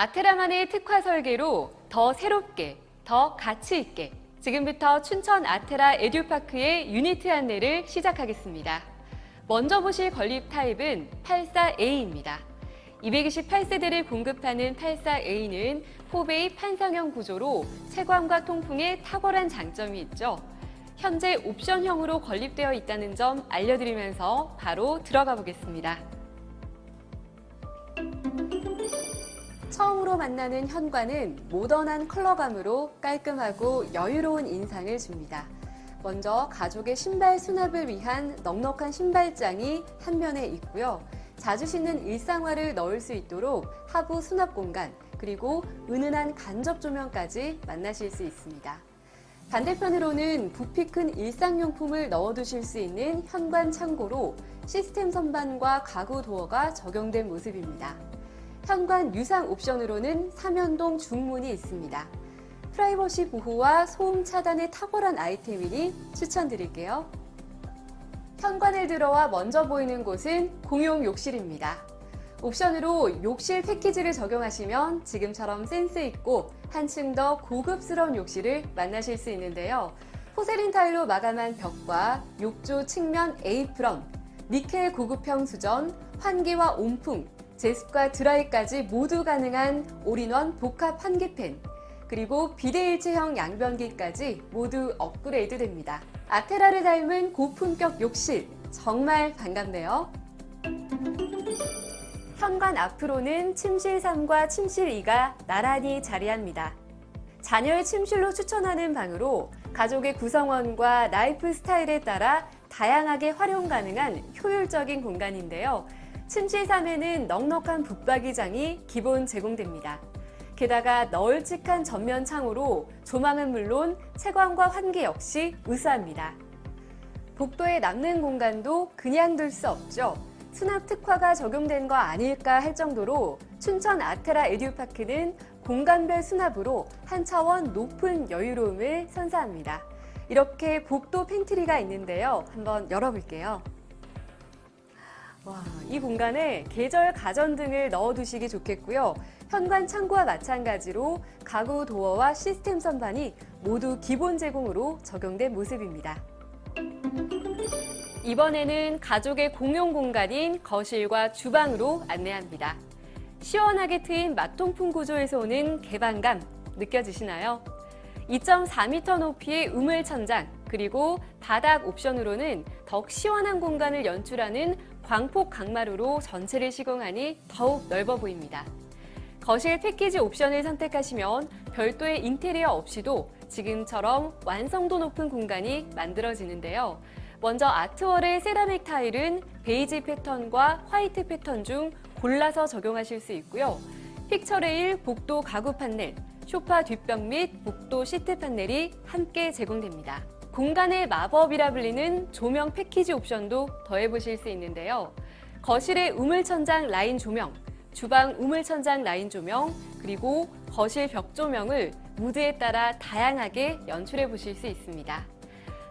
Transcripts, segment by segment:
아테라만의 특화 설계로 더 새롭게, 더 가치 있게 지금부터 춘천 아테라 에듀파크의 유니트 안내를 시작하겠습니다. 먼저 보실 건립 타입은 84A입니다. 228세대를 공급하는 84A는 포베이 판상형 구조로 채광과 통풍에 탁월한 장점이 있죠. 현재 옵션형으로 건립되어 있다는 점 알려드리면서 바로 들어가 보겠습니다. 처음으로 만나는 현관은 모던한 컬러감으로 깔끔하고 여유로운 인상을 줍니다. 먼저 가족의 신발 수납을 위한 넉넉한 신발장이 한 면에 있고요. 자주 신는 일상화를 넣을 수 있도록 하부 수납 공간, 그리고 은은한 간접 조명까지 만나실 수 있습니다. 반대편으로는 부피 큰 일상용품을 넣어두실 수 있는 현관 창고로 시스템 선반과 가구 도어가 적용된 모습입니다. 현관 유상 옵션으로는 삼연동 중문이 있습니다. 프라이버시 보호와 소음 차단에 탁월한 아이템이니 추천드릴게요. 현관을 들어와 먼저 보이는 곳은 공용 욕실입니다. 옵션으로 욕실 패키지를 적용하시면 지금처럼 센스 있고 한층 더 고급스러운 욕실을 만나실 수 있는데요. 포세린 타일로 마감한 벽과 욕조 측면 에이프런, 니켈 고급형 수전, 환기와 온풍, 제습과 드라이까지 모두 가능한 올인원 복합 환기팬, 그리고 비대일체형 양변기까지 모두 업그레이드 됩니다. 아테라를 닮은 고품격 욕실, 정말 반갑네요. 현관 앞으로는 침실 3과 침실 2가 나란히 자리합니다. 자녀의 침실로 추천하는 방으로 가족의 구성원과 라이프 스타일에 따라 다양하게 활용 가능한 효율적인 공간인데요. 침실 3에는 넉넉한 붙박이장이 기본 제공됩니다. 게다가 널찍한 전면 창으로 조망은 물론 채광과 환기 역시 우수합니다. 복도에 남는 공간도 그냥 둘 수 없죠. 수납 특화가 적용된 거 아닐까 할 정도로 춘천 아테라 에듀파크는 공간별 수납으로 한 차원 높은 여유로움을 선사합니다. 이렇게 복도 팬트리가 있는데요. 한번 열어볼게요. 와, 이 공간에 계절 가전 등을 넣어두시기 좋겠고요. 현관 창구와 마찬가지로 가구 도어와 시스템 선반이 모두 기본 제공으로 적용된 모습입니다. 이번에는 가족의 공용 공간인 거실과 주방으로 안내합니다. 시원하게 트인 마통풍 구조에서 오는 개방감 느껴지시나요? 2.4m 높이의 우물 천장, 그리고 바닥 옵션으로는 더욱 시원한 공간을 연출하는 광폭 강마루로 전체를 시공하니 더욱 넓어 보입니다. 거실 패키지 옵션을 선택하시면 별도의 인테리어 없이도 지금처럼 완성도 높은 공간이 만들어지는데요. 먼저 아트월의 세라믹 타일은 베이지 패턴과 화이트 패턴 중 골라서 적용하실 수 있고요. 픽처레일 복도 가구 판넬, 쇼파 뒷벽 및 복도 시트 판넬이 함께 제공됩니다. 공간의 마법이라 불리는 조명 패키지 옵션도 더해보실 수 있는데요. 거실의 우물천장 라인 조명, 주방 우물천장 라인 조명, 그리고 거실 벽 조명을 무드에 따라 다양하게 연출해 보실 수 있습니다.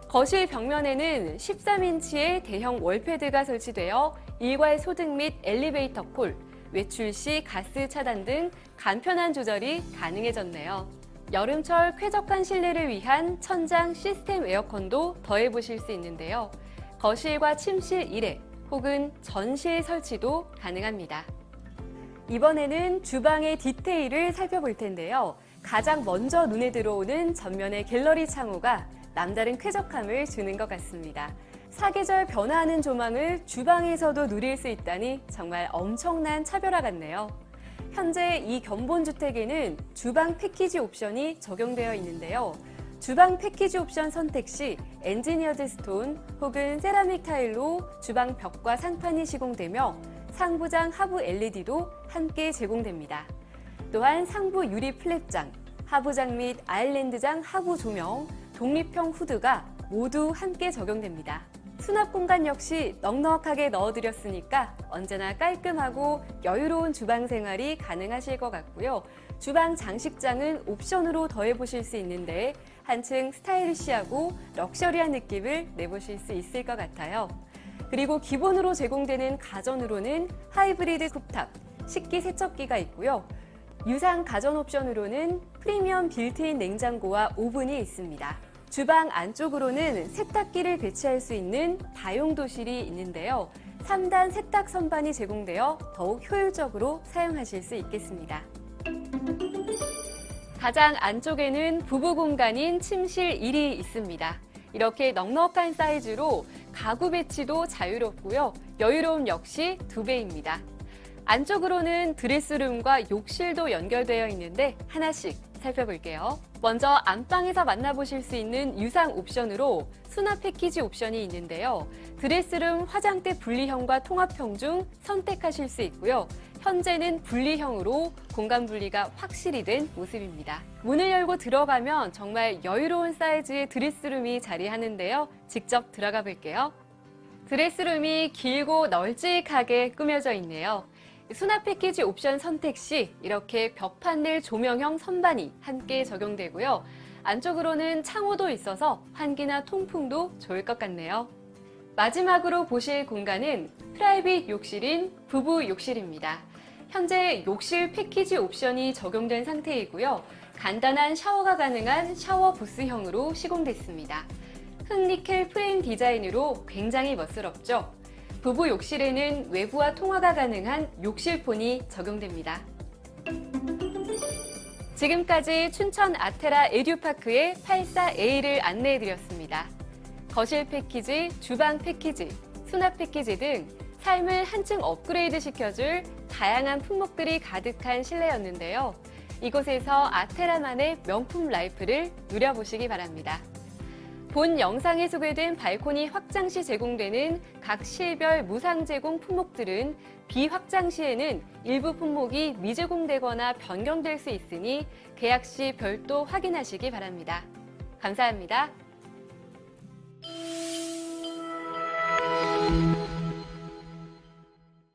거실 벽면에는 13인치의 대형 월패드가 설치되어 일괄 소등 및 엘리베이터 콜, 외출 시 가스 차단 등 간편한 조절이 가능해졌네요. 여름철 쾌적한 실내를 위한 천장 시스템 에어컨도 더해보실 수 있는데요. 거실과 침실 1회 혹은 전실 설치도 가능합니다. 이번에는 주방의 디테일을 살펴볼 텐데요. 가장 먼저 눈에 들어오는 전면의 갤러리 창호가 남다른 쾌적함을 주는 것 같습니다. 사계절 변화하는 조망을 주방에서도 누릴 수 있다니 정말 엄청난 차별화 같네요. 현재 이 견본주택에는 주방 패키지 옵션이 적용되어 있는데요. 주방 패키지 옵션 선택 시 엔지니어드 스톤 혹은 세라믹 타일로 주방 벽과 상판이 시공되며 상부장 하부 LED도 함께 제공됩니다. 또한 상부 유리 플랩장, 하부장 및 아일랜드장 하부 조명, 독립형 후드가 모두 함께 적용됩니다. 수납 공간 역시 넉넉하게 넣어드렸으니까 언제나 깔끔하고 여유로운 주방 생활이 가능하실 것 같고요. 주방 장식장은 옵션으로 더해보실 수 있는데 한층 스타일리시하고 럭셔리한 느낌을 내보실 수 있을 것 같아요. 그리고 기본으로 제공되는 가전으로는 하이브리드 쿡탑, 식기 세척기가 있고요. 유상 가전 옵션으로는 프리미엄 빌트인 냉장고와 오븐이 있습니다. 주방 안쪽으로는 세탁기를 배치할 수 있는 다용도실이 있는데요. 3단 세탁 선반이 제공되어 더욱 효율적으로 사용하실 수 있겠습니다. 가장 안쪽에는 부부 공간인 침실 1이 있습니다. 이렇게 넉넉한 사이즈로 가구 배치도 자유롭고요. 여유로움 역시 두 배입니다. 안쪽으로는 드레스룸과 욕실도 연결되어 있는데 하나씩 살펴볼게요. 먼저 안방에서 만나보실 수 있는 유상 옵션으로 수납 패키지 옵션이 있는데요. 드레스룸 화장대 분리형과 통합형 중 선택하실 수 있고요. 현재는 분리형으로 공간 분리가 확실히 된 모습입니다. 문을 열고 들어가면 정말 여유로운 사이즈의 드레스룸이 자리하는데요. 직접 들어가 볼게요. 드레스룸이 길고 널찍하게 꾸며져 있네요. 수납 패키지 옵션 선택 시 이렇게 벽 판넬 조명형 선반이 함께 적용되고요. 안쪽으로는 창호도 있어서 환기나 통풍도 좋을 것 같네요. 마지막으로 보실 공간은 프라이빗 욕실인 부부 욕실입니다. 현재 욕실 패키지 옵션이 적용된 상태이고요. 간단한 샤워가 가능한 샤워 부스형으로 시공됐습니다. 흑니켈 프레임 디자인으로 굉장히 멋스럽죠? 부부 욕실에는 외부와 통화가 가능한 욕실폰이 적용됩니다. 지금까지 춘천 아테라 에듀파크의 84A를 안내해드렸습니다. 거실 패키지, 주방 패키지, 수납 패키지 등 삶을 한층 업그레이드 시켜줄 다양한 품목들이 가득한 실내였는데요. 이곳에서 아테라만의 명품 라이프를 누려보시기 바랍니다. 본 영상에 소개된 발코니 확장 시 제공되는 각 실별 무상 제공 품목들은 비확장 시에는 일부 품목이 미제공되거나 변경될 수 있으니 계약 시 별도 확인하시기 바랍니다. 감사합니다.